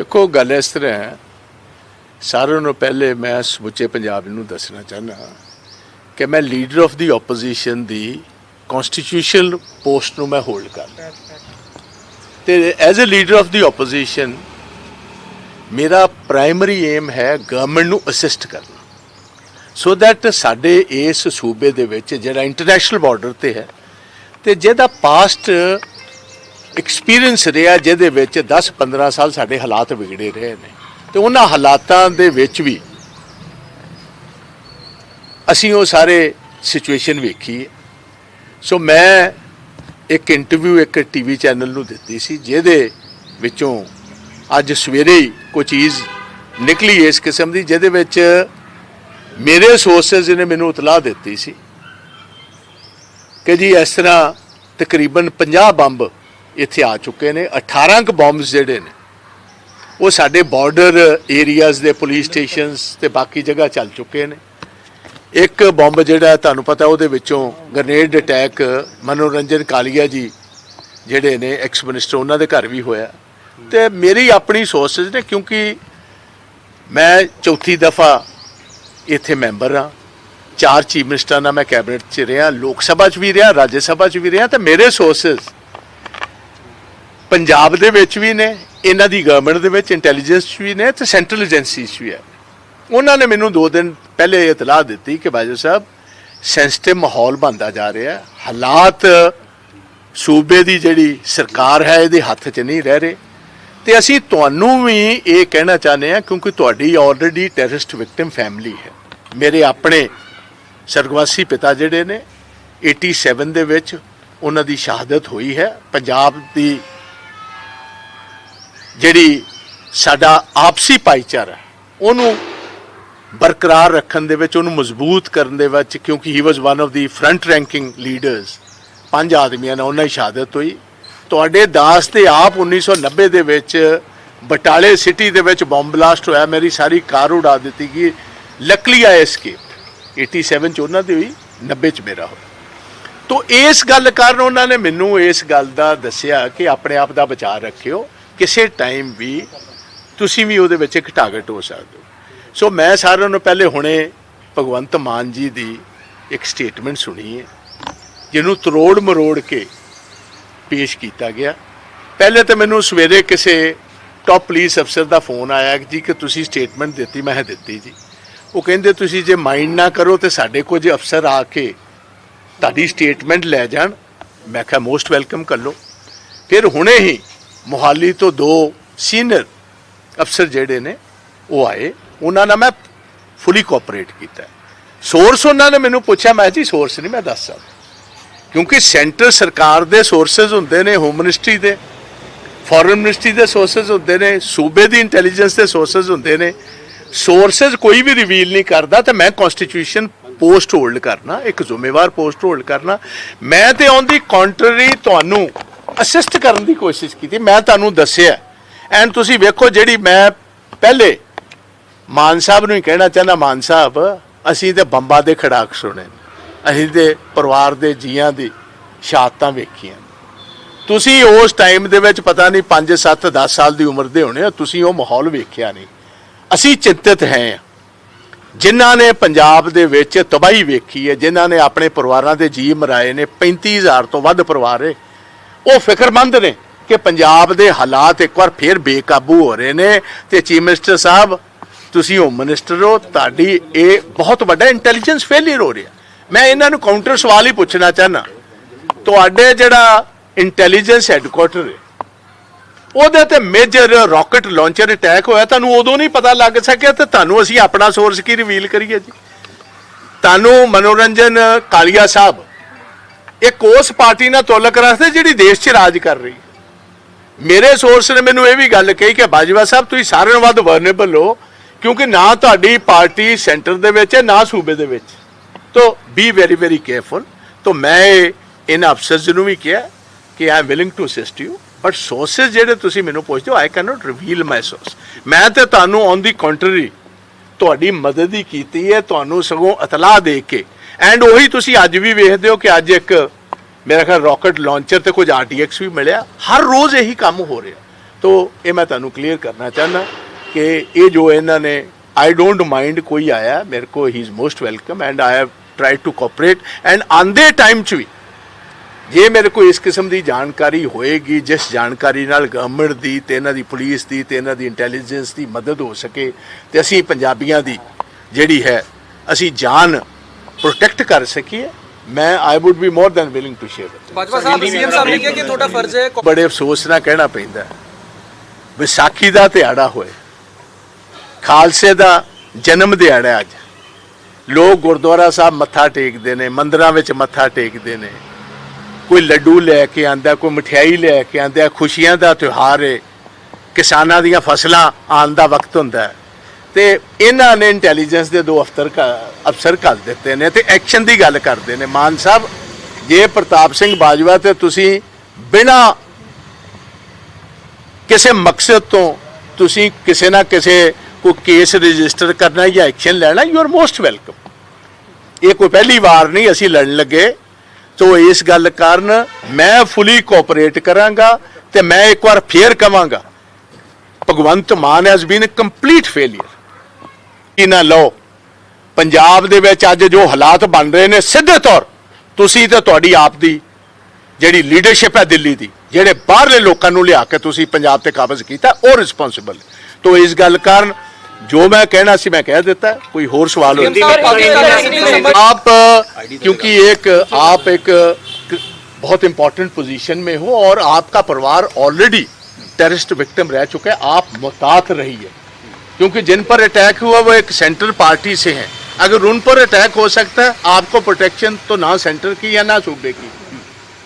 ਵੇਖੋ ਗੱਲ ਇਸ ਤਰ੍ਹਾਂ ਹੈ। ਸਾਰਿਆਂ ਨੂੰ ਪਹਿਲੇ ਮੈਂ ਸਮੁੱਚੇ ਪੰਜਾਬ ਨੂੰ ਦੱਸਣਾ ਚਾਹੁੰਦਾ ਕਿ ਮੈਂ ਲੀਡਰ ਆਫ ਦੀ ਆਪੋਜੀਸ਼ਨ ਦੀ ਕਨਸਟੀਟਿਊਸ਼ਨਲ ਪੋਸਟ ਨੂੰ ਮੈਂ ਹੋਲਡ ਕਰਦਾ ਤੇ as a leader of the opposition ਮੇਰਾ ਪ੍ਰਾਇਮਰੀ ਏਮ ਹੈ ਗਵਰਨਮੈਂਟ ਨੂੰ ਅਸਿਸਟ ਕਰਨਾ। ਸੋ ਦੈਟ ਸਾਡੇ ਇਸ ਸੂਬੇ ਦੇ ਵਿੱਚ ਜਿਹੜਾ ਇੰਟਰਨੈਸ਼ਨਲ ਬਾਰਡਰ ਤੇ ਹੈ, ਤੇ ਜਿਹਦਾ ਪਾਸਟ ਐਕਸਪੀਰੀਅੰਸ ਰਿਹਾ ਜਿਹਦੇ ਵਿੱਚ 10-15 ਸਾਲ ਸਾਡੇ ਹਾਲਾਤ ਵਿਗੜੇ ਰਹੇ ਨੇ ਤੇ ਉਹਨਾਂ ਹਾਲਾਤਾਂ ਦੇ ਵਿੱਚ ਵੀ ਅਸੀਂ ਉਹ ਸਾਰੇ ਸਿਚੁਏਸ਼ਨ ਵੇਖੀ ਹੈ। ਸੋ ਮੈਂ ਇੱਕ ਇੰਟਰਵਿਊ ਇੱਕ ਟੀਵੀ ਚੈਨਲ ਨੂੰ ਦਿੱਤੀ ਸੀ, ਜਿਹਦੇ ਵਿੱਚੋਂ ਅੱਜ ਸਵੇਰੇ ਹੀ ਕੋਈ ਚੀਜ਼ ਨਿਕਲੀ ਇਸ ਕਿਸਮ ਦੀ, ਜਿਹਦੇ ਵਿੱਚ ਮੇਰੇ ਸੋਰਸਸ ਨੇ ਮੈਨੂੰ ਇਤਲਾਹ ਦਿੱਤੀ ਸੀ ਕਿ ਜੀ ਇਸ ਤਰ੍ਹਾਂ ਤਕਰੀਬਨ 50 ਬੰਬ ਇੱਥੇ ਆ ਚੁੱਕੇ ਨੇ। 18 ਕ ਬੰਬਸ ਜਿਹੜੇ ਨੇ, ਉਹ ਸਾਡੇ ਬਾਰਡਰ ਏਰੀਆਜ਼ ਦੇ ਪੁਲਿਸ ਸਟੇਸ਼ਨਸ ਤੇ ਬਾਕੀ ਜਗ੍ਹਾ ਚੱਲ ਚੁੱਕੇ ਨੇ। ਇੱਕ ਬੰਬ ਜਿਹੜਾ ਤੁਹਾਨੂੰ ਪਤਾ ਉਹਦੇ ਵਿੱਚੋਂ ਗ੍ਰਨੇਡ ਅਟੈਕ ਮਨੋਰੰਜਨ ਕਾਲੀਆ ਜੀ ਜਿਹੜੇ ਨੇ ਐਕਸ ਮਿਨਿਸਟਰ ਉਹਨਾਂ ਦੇ ਘਰ ਵੀ ਹੋਇਆ। ਤੇ ਮੇਰੀ ਆਪਣੀ ਸੋਰਸਸ ਨੇ, ਕਿਉਂਕਿ ਮੈਂ ਚੌਥੀ ਦਫਾ ਇੱਥੇ ਮੈਂਬਰ ਹਾਂ। ਚਾਰ ਚੀਫ ਮਿਨਿਸਟਰਾਂ ਨਾਲ ਮੈਂ ਕੈਬਨਿਟ 'ਚ ਰਿਹਾ, ਲੋਕ ਸਭਾ 'ਚ ਵੀ ਰਿਹਾ, ਰਾਜ ਸਭਾ 'ਚ ਵੀ ਰਿਹਾ ਤੇ ਮੇਰੇ ਸੋਰਸਸ ਪੰਜਾਬ ਦੇ ਵਿੱਚ ਵੀ ਨੇ, ਇਹਨਾਂ ਦੀ ਗਵਰਨਮੈਂਟ ਦੇ ਵਿੱਚ ਇੰਟੈਲੀਜੈਂਸ 'ਚ ਵੀ ਨੇ ਤੇ ਸੈਂਟਰਲ ਏਜੰਸੀਜ਼ 'ਚ ਵੀ ਹੈ। ਉਹਨਾਂ ਨੇ ਮੈਨੂੰ 2 ਦਿਨ ਪਹਿਲੇ ਇਤਲਾਹ ਦਿੱਤੀ ਕਿ ਬਾਜੂ ਸਾਹਿਬ ਸੈਂਸਿਟਿਵ ਮਾਹੌਲ ਬਣਦਾ ਜਾ ਰਿਹਾ ਹੈ। ਹਾਲਾਤ ਸੂਬੇ ਦੀ ਜਿਹੜੀ ਸਰਕਾਰ ਹੈ, ਇਹਦੇ ਹੱਥ 'ਚ ਨਹੀਂ ਰਹਿ ਰਹੇ। ਤੇ ਅਸੀਂ ਤੁਹਾਨੂੰ ਵੀ ਇਹ ਕਹਿਣਾ ਚਾਹੁੰਦੇ ਹਾਂ, ਕਿਉਂਕਿ ਤੁਹਾਡੀ ਆਲਰੇਡੀ ਟੈਰਰਿਸਟ ਵਿਕਟਿਮ ਫੈਮਿਲੀ ਹੈ। ਮੇਰੇ ਆਪਣੇ ਸਰਗਵਾਸੀ ਪਿਤਾ ਜਿਹੜੇ ਨੇ 87 ਦੇ ਵਿੱਚ ਉਹਨਾਂ ਦੀ ਸ਼ਹਾਦਤ ਹੋਈ ਹੈ। ਪੰਜਾਬ ਦੀ ਜਿਹੜੀ ਸਾਡਾ ਆਪਸੀ ਭਾਈਚਾਰਾ ਉਹਨੂੰ ਬਰਕਰਾਰ ਰੱਖਣ ਦੇ ਵਿੱਚ, ਉਹਨੂੰ ਮਜ਼ਬੂਤ ਕਰਨ ਦੇ ਵਿੱਚ, ਕਿਉਂਕਿ he was one of the front ranking leaders ਪੰਜ ਆਦਮੀਆਂ ਨਾਲ ਉਹਨਾਂ ਦੀ ਸ਼ਹਾਦਤ ਹੋਈ। ਤੁਹਾਡੇ ਦਾਸ ਤੇ ਆਪ 1990 ਦੇ ਵਿੱਚ ਬਟਾਲੇ ਸਿਟੀ ਦੇ ਵਿੱਚ ਬੰਬ ਬਲਾਸਟ ਹੋਇਆ, ਮੇਰੀ ਸਾਰੀ ਕਾਰ ਉਡਾ ਦਿੱਤੀ ਗਈ। ਲੱਕਲੀ ਆਈ ਐਸਕੇਪ 87 ਚ ਉਹਨਾਂ ਦੀ ਹੋਈ 90 ਚ ਮੇਰਾ ਹੋਇਆ। ਤੋ ਇਸ ਗੱਲ ਕਾਰਨ ਉਹਨਾਂ ਨੇ ਮੈਨੂੰ ਇਸ ਗੱਲ ਦਾ ਦੱਸਿਆ ਕਿ ਆਪਣੇ ਆਪ ਦਾ ਵਿਚਾਰ ਰੱਖਿਓ। ਕਿਸੇ ਟਾਈਮ ਵੀ ਤੁਸੀਂ ਵੀ ਉਹਦੇ ਵਿੱਚ ਇੱਕ ਟਾਰਗੇਟ ਹੋ ਸਕਦੇ ਹੋ। ਸੋ ਮੈਂ ਸਾਰਿਆਂ ਨੂੰ ਪਹਿਲੇ ਹੁਣੇ ਭਗਵੰਤ ਮਾਨ ਜੀ ਦੀ ਇੱਕ ਸਟੇਟਮੈਂਟ ਸੁਣੀ ਹੈ, ਜਿਹਨੂੰ ਤਰੋੜ ਮਰੋੜ ਕੇ ਪੇਸ਼ ਕੀਤਾ ਗਿਆ। ਪਹਿਲੇ ਤਾਂ ਮੈਨੂੰ ਸਵੇਰੇ ਕਿਸੇ ਟਾਪ ਪੁਲਿਸ ਅਫਸਰ ਦਾ ਫੋਨ ਆਇਆ ਕਿ ਜੀ ਕਿ ਤੁਸੀਂ ਸਟੇਟਮੈਂਟ ਦਿੱਤੀ, ਮੈਂ ਦਿੱਤੀ ਜੀ। ਉਹ ਕਹਿੰਦੇ, ਤੁਸੀਂ ਜੇ ਮਾਈਂਡ ਨਾ ਕਰੋ ਤੇ ਸਾਡੇ ਕੁਝ ਅਫਸਰ ਆ ਕੇ ਤੁਹਾਡੀ ਸਟੇਟਮੈਂਟ ਲੈ ਜਾਣ। ਮੈਂ ਕਿਹਾ ਮੋਸਟ ਵੈਲਕਮ ਕਰ ਲਓ। ਫਿਰ ਹੁਣੇ ਹੀ ਮੁਹਾਲੀ ਤੋਂ ਦੋ ਸੀਨੀਅਰ ਅਫਸਰ ਜਿਹੜੇ ਨੇ, ਉਹ ਆਏ। ਉਹਨਾਂ ਨਾਲ ਮੈਂ ਫੁੱਲੀ ਕੋਆਪਰੇਟ ਕੀਤਾ। ਸੋਰਸ ਉਹਨਾਂ ਨੇ ਮੈਨੂੰ ਪੁੱਛਿਆ, ਮੈਂ ਜੀ ਸੋਰਸ ਨਹੀਂ, ਮੈਂ ਦੱਸ ਸਕਦਾ। ਕਿਉਂਕਿ ਸੈਂਟਰ ਸਰਕਾਰ ਦੇ ਸੋਰਸਸ ਹੁੰਦੇ ਨੇ ਹੋਮ ਮਿਨਿਸਟਰੀ ਦੇ ਫੋਰਨ ਮਿਨਿਸਟਰੀ ਦੇ ਸੋਰਸਸ ਹੁੰਦੇ ਨੇ, ਸੂਬੇ ਦੀ ਇੰਟੈਲੀਜੈਂਸ ਦੇ ਸੋਰਸਸ ਹੁੰਦੇ ਨੇ। ਸੋਰਸਸ ਕੋਈ ਵੀ ਰਿਵੀਲ ਨਹੀਂ ਕਰਦਾ, ਤੇ ਮੈਂ ਕਨਸਟੀਟਿਊਸ਼ਨ ਪੋਸਟ ਹੋਲਡ ਕਰਨਾ, ਇੱਕ ਜ਼ਿੰਮੇਵਾਰ ਪੋਸਟ ਹੋਲਡ ਕਰਨਾ। ਮੈਂ ਤੇ ਔਨ ਦੀ ਕੰਟਰੀ ਤੁਹਾਨੂੰ ਅਸਿਸਟ ਕਰਨ ਦੀ ਕੋਸ਼ਿਸ਼ ਕੀਤੀ। ਮੈਂ ਤੁਹਾਨੂੰ ਦੱਸਿਆ। ਐਂਡ ਤੁਸੀਂ ਵੇਖੋ ਜਿਹੜੀ ਮੈਂ ਪਹਿਲੇ ਮਾਨ ਸਾਹਿਬ ਨੂੰ ਹੀ ਕਹਿਣਾ ਚਾਹੁੰਦਾ, ਮਾਨ ਸਾਹਿਬ, ਅਸੀਂ ਤੇ ਬੰਬਾਂ ਦੇ ਖੜਾਕ ਸੁਣੇ। ਨੇ। ਅਸੀਂ ਤੇ ਪਰਿਵਾਰ ਦੇ ਜੀਆਂ ਦੀ ਸ਼ਹਾਦਤਾਂ ਵੇਖੀਆਂ। ਤੁਸੀਂ ਉਸ ਟਾਈਮ ਦੇ ਵਿੱਚ ਪਤਾ ਨਹੀਂ 5 7 10 ਸਾਲ ਦੀ ਉਮਰ ਦੇ ਹੋਣੇ ਹੋ ਤੁਸੀਂ ਉਹ ਮਾਹੌਲ ਵੇਖਿਆ ਨਹੀਂ। ਅਸੀਂ ਚਿੰਤਤ ਹੈ ਜਿਨ੍ਹਾਂ ਨੇ ਪੰਜਾਬ ਦੇ ਵਿੱਚ ਤਬਾਹੀ ਵੇਖੀ ਹੈ, ਜਿਨ੍ਹਾਂ ਨੇ ਆਪਣੇ ਪਰਿਵਾਰਾਂ ਦੇ ਜੀ ਮਰਾਏ ਨੇ 35000 ਤੋਂ ਵੱਧ ਪਰਿਵਾਰ ਹੈ। ਉਹ ਫਿਕਰਮੰਦ ਨੇ ਕਿ ਪੰਜਾਬ ਦੇ ਹਾਲਾਤ ਇੱਕ ਵਾਰ ਫੇਰ ਬੇਕਾਬੂ ਹੋ ਰਹੇ ਨੇ ਤੇ ਚੀਫ ਮਿਨਿਸਟਰ ਸਾਹਿਬ, ਤੁਸੀਂ ਹੋਮ ਮਿਨਿਸਟਰ ਹੋ, ਤੁਹਾਡੀ ਇਹ ਬਹੁਤ ਵੱਡਾ ਇੰਟੈਲੀਜੈਂਸ ਫੇਲਿਅਰ ਹੋ ਰਿਹਾ। ਮੈਂ ਇਹਨਾਂ ਨੂੰ ਕਾਊਂਟਰ ਸਵਾਲ ਹੀ ਪੁੱਛਣਾ ਚਾਹਨਾ ਤੁਹਾਡੇ ਜਿਹੜਾ ਇੰਟੈਲੀਜੈਂਸ ਹੈੱਡਕੁਆਟਰ ਹੈ, ਉਹਦੇ ਤੇ ਮੇਜਰ ਰਾਕਟ ਲਾਂਚਰ ਅਟੈਕ ਹੋਇਆ, ਤੁਹਾਨੂੰ ਉਦੋਂ ਨਹੀਂ ਪਤਾ ਲੱਗ ਸਕਿਆ ਤੇ ਤੁਹਾਨੂੰ ਅਸੀਂ ਆਪਣਾ ਸੋਰਸ ਕੀ ਰਿਵੀਲ ਕਰੀਏ ਜੀ? ਤੁਹਾਨੂੰ ਮਨੋਰੰਜਨ, ਕਾਲੀਆ ਸਾਹਿਬ ਇੱਕ ਉਸ ਪਾਰਟੀ ਨਾਲ ਤੁਲਕ ਰੱਖਦੇ ਜਿਹੜੀ ਦੇਸ਼ 'ਚ ਰਾਜ ਕਰ ਰਹੀ ਹੈ। ਮੇਰੇ ਸੋਰਸ ਨੇ ਮੈਨੂੰ ਇਹ ਵੀ ਗੱਲ ਕਹੀ ਕਿ ਬਾਜਵਾ ਸਾਹਿਬ, ਤੁਸੀਂ ਸਾਰਿਆਂ ਨਾਲੋਂ ਵੱਧ ਵਰਨੇਬਲ ਹੋ, ਕਿਉਂਕਿ ਨਾ ਤੁਹਾਡੀ ਪਾਰਟੀ ਸੈਂਟਰ ਦੇ ਵਿੱਚ ਹੈ, ਨਾ ਸੂਬੇ ਦੇ ਵਿੱਚ। ਤੋ ਬੀ ਵੈਰੀ ਵੈਰੀ ਕੇਅਰਫੁਲ ਤੋ ਮੈਂ ਇਹਨਾਂ ਅਫਸਰਸ ਨੂੰ ਵੀ ਕਿਹਾ ਕਿ I am willing to assist you but sources ਜਿਹੜੇ ਤੁਸੀਂ ਮੈਨੂੰ ਪੁੱਛਦੇ ਹੋ I can not reveal my source ਮੈਂ ਤੇ ਤੁਹਾਨੂੰ ਔਨ ਦੀ ਕੰਟਰੀ ਤੁਹਾਡੀ ਮਦਦ ਹੀ ਕੀਤੀ ਹੈ, ਤੁਹਾਨੂੰ ਸਗੋਂ ਇਤਲਾਹ ਦੇ ਕੇ ਐਂਡ ਉਹੀ ਤੁਸੀਂ ਅੱਜ ਵੀ ਵੇਖਦੇ ਹੋ ਕਿ ਅੱਜ ਇੱਕ ਮੇਰਾ ਖਿਆਲ ਰਾਕਟ ਲਾਂਚਰ ਤੇ ਕੁਝ ਆਰਟੀਐਕਸ ਵੀ ਮਿਲਿਆ। ਹਰ ਰੋਜ਼ ਇਹੀ ਕੰਮ ਹੋ ਰਿਹਾ। ਤੋ ਇਹ ਮੈਂ ਤੁਹਾਨੂੰ ਕਲੀਅਰ ਕਰਨਾ ਚਾਹੁੰਦਾ ਕਿ ਇਹ ਜੋ ਇਹਨਾਂ ਨੇ ਆਈ ਡੋਂਟ ਮਾਈਂਡ ਕੋਈ ਆਇਆ, ਮੇਰੇ ਕੋ ਹੀ is most welcome and I have tried to cooperate and ਆਂਦੇ ਟਾਈਮ ਚ ਵੀ ਜੇ ਮੇਰੇ ਕੋਲ ਇਸ ਕਿਸਮ ਦੀ ਜਾਣਕਾਰੀ ਹੋਏਗੀ, ਜਿਸ ਜਾਣਕਾਰੀ ਨਾਲ ਗਵਰਨਮੈਂਟ ਦੀ ਤੇ ਇਹਨਾਂ ਦੀ ਪੁਲਿਸ ਦੀ ਤੇ ਇਹਨਾਂ ਦੀ ਇੰਟੈਲੀਜੈਂਸ ਦੀ ਮਦਦ ਹੋ ਸਕੇ ਤੇ ਅਸੀਂ ਪੰਜਾਬੀਆਂ ਦੀ ਜਿਹੜੀ ਹੈ, ਅਸੀਂ ਜਾਨ ਪ੍ਰੋਟੈਕਟ ਕਰ ਸਕੀਏ ਮੈਂ I would be more than willing to share Bajwa Sahib CM ਸਾਹਿਬ ਨੇ ਕਿਹਾ ਕਿ ਤੁਹਾਡਾ ਫਰਜ਼ ਹੈ ਬੜੇ ਅਫਸੋਸ ਨਾਲ ਕਹਿਣਾ ਪੈਂਦਾ ਹੈ। ਵਿਸਾਖੀ ਦਾ ਦਿਹਾੜਾ ਹੋਏ ਖਾਲਸੇ ਦਾ ਜਨਮ ਦਿਹਾੜਾ ਅੱਜ। ਲੋਕ ਗੁਰਦੁਆਰਾ ਸਾਹਿਬ ਮੱਥਾ ਟੇਕਦੇ ਨੇ ਮੰਦਰਾਂ ਵਿੱਚ ਮੱਥਾ ਟੇਕਦੇ ਨੇ। ਕੋਈ ਲੱਡੂ ਲੈ ਕੇ ਆਂਦਾ ਕੋਈ ਮਠਿਆਈ ਲੈ ਕੇ ਆਂਦਾ ਖੁਸ਼ੀਆਂ ਦਾ ਤਿਉਹਾਰ ਹੈ ਕਿਸਾਨਾਂ ਦੀਆਂ ਫਸਲਾਂ ਆਉਣ ਦਾ ਵਕਤ ਹੁੰਦਾ ਹੈ। ਤੇ ਇਹਨਾਂ ਨੇ ਇੰਟੈਲੀਜੈਂਸ ਦੇ ਦੋ ਅਫਸਰ ਅਫਸਰ ਕਰ ਦਿੱਤੇ ਨੇ ਤੇ ਐਕਸ਼ਨ ਦੀ ਗੱਲ ਕਰਦੇ ਨੇ। ਮਾਨ ਸਾਹਿਬ, ਜੇ ਪ੍ਰਤਾਪ ਸਿੰਘ ਬਾਜਵਾ ਤੇ ਤੁਸੀਂ ਬਿਨਾਂ ਕਿਸੇ ਮਕਸਦ ਤੋਂ ਤੁਸੀਂ ਕਿਸੇ ਨਾ ਕਿਸੇ ਕੋਈ ਕੇਸ ਰਜਿਸਟਰ ਕਰਨਾ ਜਾਂ ਐਕਸ਼ਨ ਲੈਣਾ ਯੂ ਆਰ ਮੋਸਟ ਵੈਲਕਮ ਇਹ ਕੋਈ ਪਹਿਲੀ ਵਾਰ ਨਹੀਂ, ਅਸੀਂ ਲੜਨ ਲੱਗੇ। ਤੋ ਇਸ ਗੱਲ ਕਾਰਨ ਮੈਂ ਫੁਲੀ ਕੋਆਪਰੇਟ ਕਰਾਂਗਾ ਤੇ ਮੈਂ ਇੱਕ ਵਾਰ ਫੇਰ ਕਵਾਂਗਾ, Bhagwant Mann has been a complete failure ਇਹਨਾਂ ਲਓ ਪੰਜਾਬ ਦੇ ਵਿੱਚ ਅੱਜ ਜੋ ਹਾਲਾਤ ਬਣ ਰਹੇ ਨੇ ਸਿੱਧੇ ਤੌਰ ਤੁਸੀਂ ਤੇ ਤੁਹਾਡੀ ਆਪ ਦੀ ਜਿਹੜੀ ਲੀਡਰਸ਼ਿਪ ਹੈ ਦਿੱਲੀ ਦੀ ਜਿਹੜੇ ਬਾਹਰਲੇ ਲੋਕਾਂ ਨੂੰ ਲਿਆ ਕੇ ਤੁਸੀਂ ਪੰਜਾਬ ਤੇ ਕਾਬਜ਼ ਕੀਤਾ ਉਹ ਰਿਸਪੌਂਸਿਬਲ ਤੋ ਇਸ ਗੱਲ ਕਾਰਨ ਜੋ ਮੈਂ ਕਹਿਣਾ ਸੀ ਮੈਂ ਕਹਿ ਦਿੱਤਾ ਕੋਈ ਹੋਰ ਸਵਾਲ ਹੋ आप क्योंकि एक आप एक बहुत इंपॉर्टेंट पोजीशन में हो और आपका परिवार ऑलरेडी टेररिस्ट विक्टिम रह चुका है आप मुहतात रहिए क्योंकि जिन पर अटैक हुआ, वो एक सेंट्रल पार्टी से हैं। अगर उन पर अटैक हो सकता है, आपको प्रोटेक्शन तो ना सेंटर की या ना सूबे की।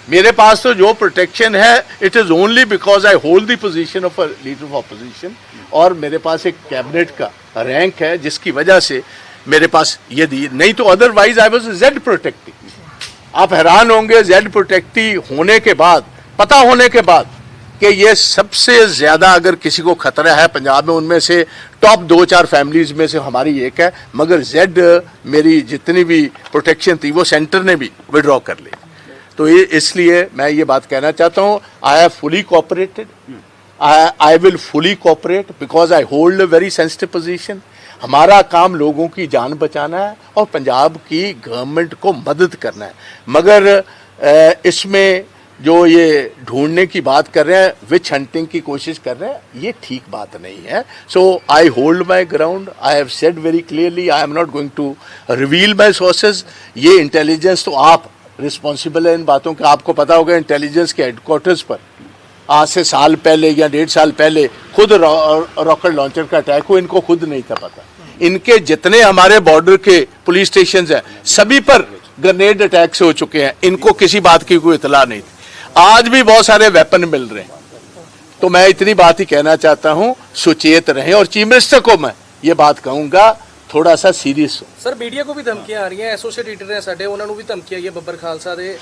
मेरे पास तो जो प्रोटेक्शन है it is only because I hold the position of leader of opposition और मेरे पास एक कैबिनेट का रैंक है, जिसकी वजह से मेरे पास ये दी नहीं तो otherwise I was Z protective आप हैरान होंगे जेड प्रोटेक्टिव होने के बाद, पता होने के बाद कि ये सबसे ज़्यादा अगर किसी को खतरा है, पंजाब में उनमें से टॉप दो चार फैमिलीज़ में से हमारी एक है, मगर जेड मेरी जितनी भी प्रोटेक्शन थी, वो सेंटर ने भी विड्रॉ कर ली। तो ये इसलिए मैं ये बात कहना चाहता हूँ I have fully cooperated I will fully cooperate because I hold a very sensitive position हमारा काम लोगों की जान बचाना है और पंजाब की गवर्नमेंट को मदद करना है। मगर इसमें जो ये ढूँढने की बात कर रहे हैं विच हंटिंग की कोशिश कर रहे हैं, ये ठीक बात नहीं है। So I hold my ground I have said very clearly I am not going to reveal my sources ये इंटेलिजेंस तो आप रिस्पॉन्सिबल है इन बातों का। आपको पता होगा इंटेलिजेंस के हेडक्वार्टर्स पर। आज से साल पहले या डेढ़ साल पहले खुद रॉकेट लॉन्चर का अटैक हुआ, इनको खुद नहीं था पता। इनके जितने हमारे बॉर्डर के पुलिस स्टेशन हैं, सभी पर ग्रेनेड अटैक्स हो चुके हैं। इनको किसी बात की कोई इतला नहीं थी। आज भी बहुत सारे वेपन मिल रहे हैं तो मैं इतनी बात ही कहना चाहता हूं सुचेत रहें और चीफ मिनिस्टर को मैं ये बात कहूंगा थोड़ा सा सीरियस हो ਸਰ ਮੀਡੀਆ ਕੋ ਵੀ ਧਮਕੀਆਂ ਆ ਰਹੀਆਂ ਐਸੋਸੀਏਟ ਐਡੀਟਰ ਹੈ ਸਾਡੇ ਉਹਨਾਂ ਨੂੰ ਵੀ ਧਮਕੀ ਆਈ ਹੈ ਬੱਬਰ ਖਾਲਸਾ ਦੇ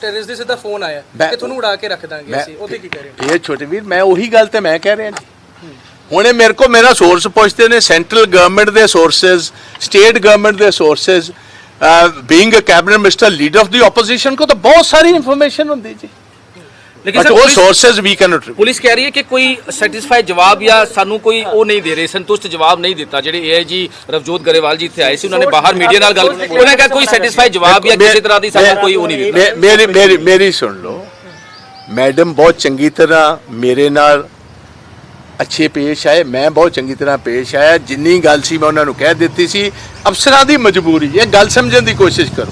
ਟੈਰਰਿਸਟ ਦੇ ਸਿੱਧਾ ਫੋਨ ਆਇਆ ਮੈਂ- ਕਿ ਤੁਹਾਨੂੰ ਉਡਾ ਕੇ ਰੱਖ ਦਾਂਗੇ ਮੈਂ- ਅਸੀਂ ਉਹਦੇ ਕੀ ਕਹਿ ਰਹੇ ਹੋ ਇਹ ਛੋਟੇ ਵੀਰ ਮੈਂ ਉਹੀ ਗੱਲ ਤੇ ਮੈਂ ਕਹਿ ਰਿਹਾ ਜੀ ਹੁਣੇ ਮੇਰੇ ਕੋ ਮੇਰਾ ਸੋਰਸ ਪੁੱਛਦੇ ਨੇ ਸੈਂਟਰਲ ਗਵਰਨਮੈਂਟ ਦੇ ਸੋਰਸਸ ਸਟੇਟ ਗਵਰਨਮੈਂਟ ਦੇ sources being uh cabinet minister leader of the opposition ਕੋ ਤਾਂ ਬਹੁਤ ਸਾਰੀ ਇਨਫੋਰਮੇਸ਼ਨ ਹੁੰਦੀ ਜੀ ਲੇਕਿਨ ਸਰ ਉਹ ਪੁਲਿਸ- ਸੋਰਸਸ ਵੀ ਕੈਨਟ ਪੁਲਿਸ ਕਹਿ ਰਹੀ ਹੈ ਕਿ ਕੋਈ ਸੈਟੀਸਫਾਈ ਜਵਾਬ ਜਾਂ ਸਾਨੂੰ ਕੋਈ ਉਹ ਨਹੀਂ ਦੇ ਰਹੇ ਸੰਤੁਸ਼ਟ ਜਵਾਬ ਨਹੀਂ ਦਿੱਤਾ ਜਿਹੜੇ ਏਆਈਜੀ ਰਵਜੋਤ ਗਰੇਵਾਲ ਜੀ ਇੱਥੇ ਆਏ ਸੀ ਉਹਨਾਂ ਨੇ ਬਾਹਰ ਮੀਡੀਆ ਨਾਲ ਗੱਲ ਉਹਨਾਂ ਨੇ ਕਿਹਾ ਕੋਈ ਸੈਟੀਸਫਾਈ ਜਵਾਬ ਜਾਂ ਕਿਸੇ ਤਰ੍ਹਾਂ ਦੀ ਸਾਨੂੰ ਕੋਈ ਉਹ ਨਹੀਂ ਦਿੱਤਾ ਮੇ- ਮੇਰੀ ਮੇਰੀ ਮੇਰੀ ਸੁਣ ਲਓ ਮੈਡਮ ਬਹੁਤ ਚੰਗੀ ਤਰ੍ਹਾਂ ਮੇਰੇ ਨਾਲ ਅੱਛੇ ਪੇਸ਼ ਆਏ ਮੈਂ ਬਹੁਤ ਚੰਗੀ ਤਰ੍ਹਾਂ ਪੇਸ਼ ਆਇਆ ਜਿੰਨੀ ਗੱਲ ਸੀ ਮੈਂ ਉਹਨਾਂ ਨੂੰ ਕਹਿ ਦਿੱਤੀ ਸੀ ਅਫਸਰਾਂ ਦੀ ਮਜਬੂਰੀ ਇਹ ਗੱਲ ਸਮਝਣ ਦੀ ਕੋਸ਼ਿਸ਼ ਕਰੋ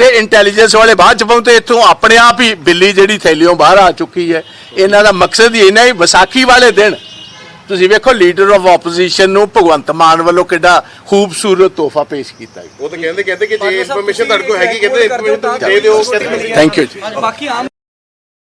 ਤੇ ਇੰਟੈਲੀਜੈਂਸ ਵਾਲੇ ਬਾਅਦ ਚ ਪਹੁੰਚੇ ਇੱਥੋਂ ਆਪਣੇ ਆਪ ਹੀ ਬਿੱਲੀ ਜਿਹੜੀ ਥੈਲੀਓਂ ਬਾਹਰ ਆ ਚੁੱਕੀ ਹੈ। ਇਹਨਾਂ ਦਾ ਮਕਸਦ ਹੀ ਇਹਨਾਂ ਹੀ ਵਿਸਾਖੀ ਵਾਲੇ ਦਿਨ। ਤੁਸੀਂ ਵੇਖੋ ਲੀਡਰ ਆਫ ਆਪੋਜੀਸ਼ਨ ਨੂੰ ਭਗਵੰਤ ਮਾਨ ਵੱਲੋਂ ਕਿੱਡਾ ਖੂਬਸੂਰਤ ਤੋਹਫਾ ਪੇਸ਼ ਕੀਤਾ ਉਹ ਤਾਂ ਕਹਿੰਦੇ ਕਹਿੰਦੇ ਕਿ ਜੇ ਇਨਫੋਰਮੇਸ਼ਨ ਤੁਹਾਡੇ ਕੋਲ ਹੈਗੀ ਕਹਿੰਦੇ ਇਨਫੋਰਮੇਸ਼ਨ ਦੇ ਦਿਓ ਥੈਂਕ ਯੂ ਜੀ। ਬਾਕੀ ਆਮ